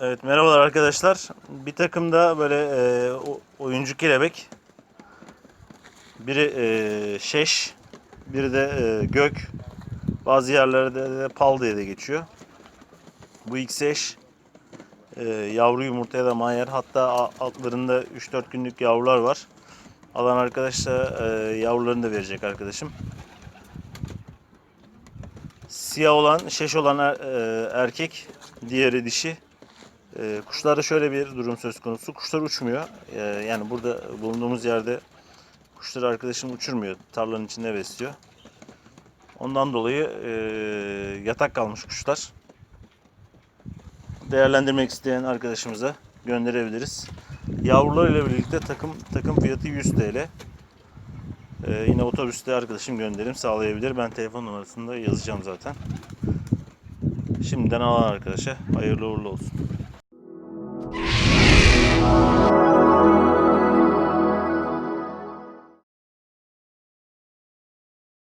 Evet merhabalar arkadaşlar. Bir takımda böyle e, oyuncu kelebek. Biri e, şeş, biri de e, gök. Bazı yerlerde de pal diye de geçiyor. Bu ilk eş e, yavru yumurtaya da manyer. Hatta altlarında 3-4 günlük yavrular var. Alan arkadaş da e, yavrularını da verecek arkadaşım. Siyah olan, şeş olan e, erkek, diğeri dişi. E, kuşlarda şöyle bir durum söz konusu. Kuşlar uçmuyor. E, yani burada bulunduğumuz yerde kuşları arkadaşım uçurmuyor. Tarlanın içinde besliyor. Ondan dolayı e, yatak kalmış kuşlar. Değerlendirmek isteyen arkadaşımıza gönderebiliriz. Yavrular ile birlikte takım takım fiyatı 100 TL. E, yine otobüste arkadaşım gönderim sağlayabilir. Ben telefon numarasını da yazacağım zaten. Şimdiden alan arkadaşa hayırlı uğurlu olsun.